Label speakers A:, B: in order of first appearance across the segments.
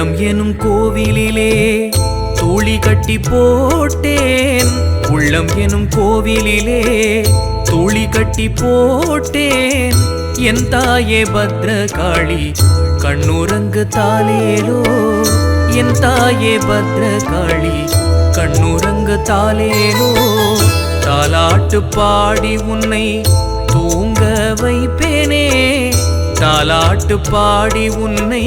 A: உள்ளம் எனும் கோவிலிலே தூளி கட்டி போட்டேன். உள்ளம் எனும் கோவிலிலே தூளி கட்டி போட்டேன். என் தாயே பத்ர காளி கண்ணுறங்கு தாலேலோ. என் தாயே பத்ர காளி கண்ணுறங்கு தாலேலோ. தாலாட்டு பாடி உன்னை தூங்க வைப்பேனே. தாலாட்டு பாடி உன்னை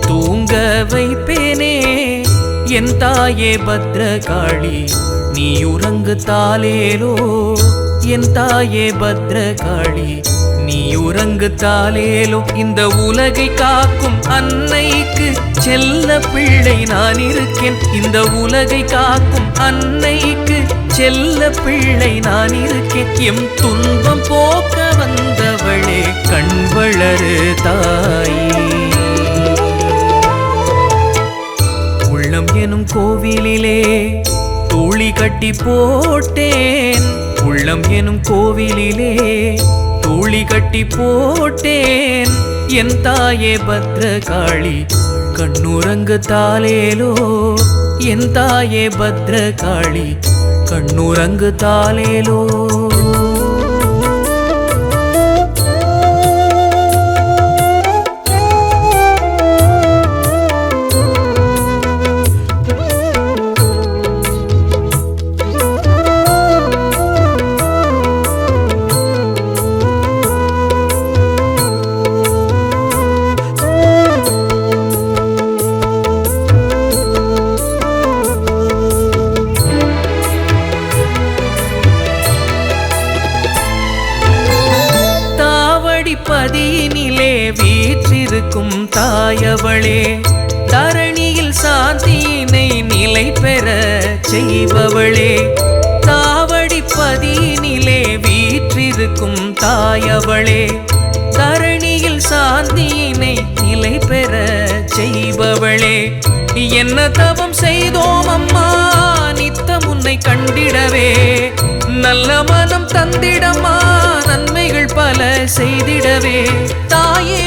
A: தூங்க வைப்பேனே. என் தாயே பத்ரகாளி நீ உறங்கு தாலேலோ என் தாயே பத்ரகாளி நீ உறங்கு தாலேலோ இந்த உலகை காக்கும் அன்னைக்கு செல்ல பிள்ளை நான் இருக்கேன். இந்த உலகை காக்கும் அன்னைக்கு செல்ல பிள்ளை நான் இருக்கேன். எம் துன்பம் போக்க வந்தவளே கண் வளரு தாயே. கோவிலிலே தூளி கட்டி போட்டேன். உள்ளம் எனும் கோவிலிலே தூளி கட்டி போட்டேன். என் தாயே பத்ரகாளி கண்ணுறங்கு தாலேலோ என் தாயே பத்ரகாளி கண்ணுறங்கு தாலேலோ இருக்கும் தாயவளே தரணியில் சாந்தியினை நிலை பெற செய்பவளே. தாவடி பதியினிலே வீற்றிருக்கும் தாயவளே தரணியில் சாந்தியினை நிலை பெற செய்பவளே. என்ன தவம் செய்தோம் அம்மா நித்தம் உன்னை கண்டிடவே. நல்ல மனம் தந்திடமா நன்மைகள் பல செய்திடவே. தாயே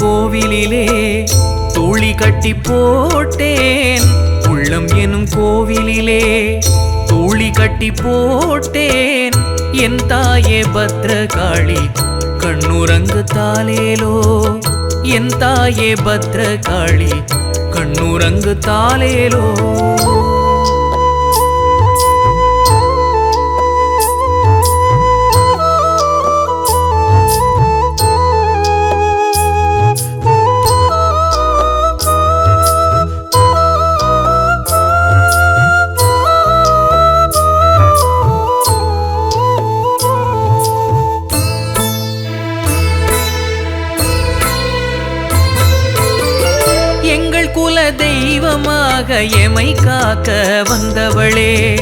A: கோவிலிலே துளி கட்டி போட்டேன். உள்ளம் எனும் கோவிலிலே துளி கட்டி போட்டேன். என் தாயே பத்ரகாளி கண்ணுறங்கு தாலேலோ என் தாயே பத்ரகாளி கண்ணுறங்கு தாலேலோ தெய்வமாக எமை காக்க வந்தவளே.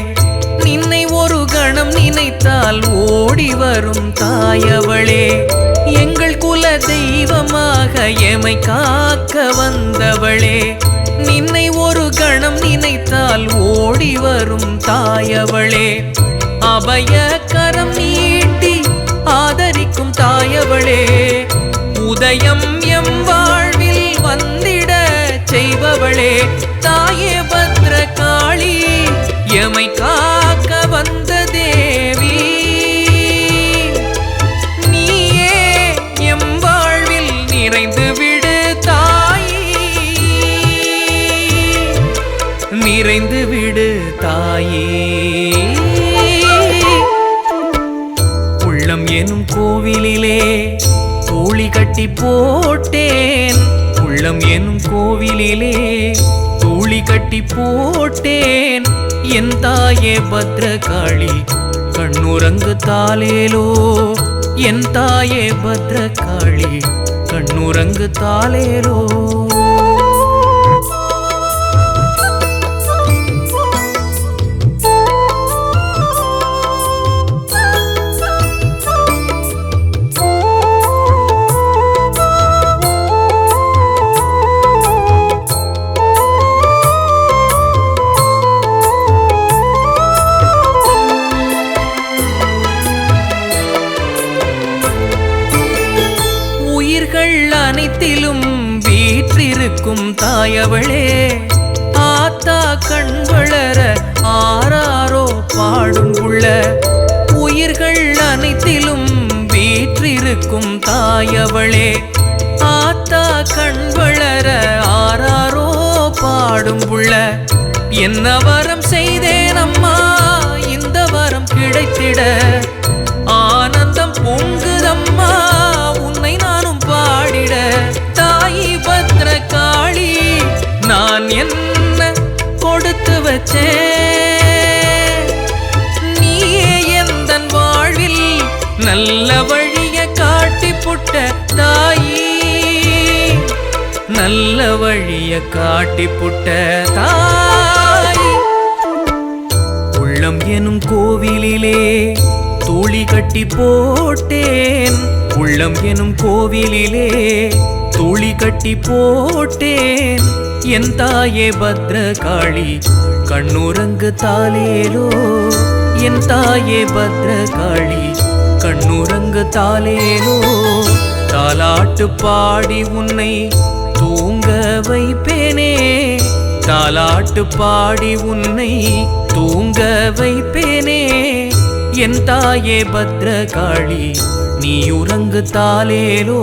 A: நின்னை ஒரு கணம் நினைத்தால் ஓடி வரும் தாயவளே. எங்கள் குல தெய்வமாக எமை காக்க வந்தவளே. நின்னை ஒரு கணம் நினைத்தால் ஓடி வரும் தாயவளே. அபய கரம் நீட்டி ஆதரிக்கும் தாயவளே. உதயம் எம் வாழ்வில் வந்திட செய்பவளே தாயே பத்ர காளி எமை காக்க வந்த தேவி. நீயே எம் வாழ்வில் நிறைந்து விடு தாயி. நிறைந்து விடு தாயே. உள்ளம் எனும் கோவிலிலே தூளி கட்டி போட்டேன். உள்ளம் எனும் கோவிலிலே தூளி கட்டி போட்டேன். என் தாயே பத்ரகாளி கண்ணுரங்கு கண்ணுறங்கு தாலேலோ என் தாயே பத்ரகாளி கண்ணுரங்கு கண்ணுறங்கு தாலேலோ தாயவளே ஆத்தா கண் வளர ஆறாரோ பாடும் உள்ள உயிர்கள் அனைத்திலும் வீற்றிருக்கும் தாயவளே ஆத்தா கண் வளர ஆறாரோ பாடும் உள்ள என்ன வரம் செய்தேன் அம்மா இந்த வரம் கிடைத்திட கொடுத்து நீயே எந்தன் வாழ்வில் நல்ல வழிய காட்டி புட்ட தாயி? நல்ல வழிய காட்டி புட்ட தாய்? உள்ளம் எனும் கோவிலிலே தூளி கட்டி போட்டேன். உள்ளம் எனும் கோவிலிலே தூளி கட்டி போட்டேன். என் தாயே பத்ரகாளி காளி கண்ணுரங்கு தாலேலோ என் தாயே பத்ரகாளி. கண்ணுரங்கு தாலேலோ தாலாட்டு பாடி உன்னை தூங்க வைப்பேனே. தாலாட்டு பாடி உன்னை தூங்க வைப்பேனே. என் தாயே பத்ரகாளி நீ உறங்கு தாலேலோ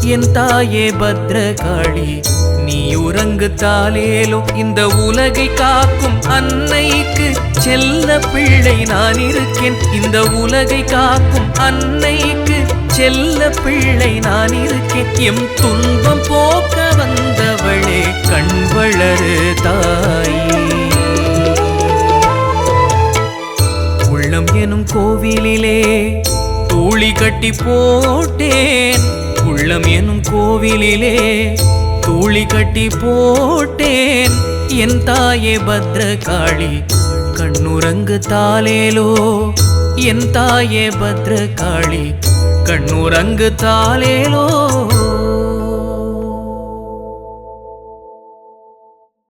A: என் தாயே பத்ரகாளி. காளி நீ உறங்குத்தாலேலோ இந்த உலகை காக்கும் அன்னைக்கு செல்ல பிள்ளை நான் இருக்கேன். இந்த உலகை காக்கும் அன்னைக்கு செல்ல பிள்ளை நான் இருக்கேன். எம் துன்பம் போக்க வந்தவளே கண் வளரு தாயே. உள்ளம் எனும் கோவிலிலே தூளி கட்டி போட்டேன். உள்ளம் எனும் கோவிலிலே தூளி கட்டி போட்டேன். என் தாயே பத்ரகாளி கண்ணுரங்கு தாலேலோ என் தாயே பத்ரகாளி கண்ணுரங்கு தாலேலோ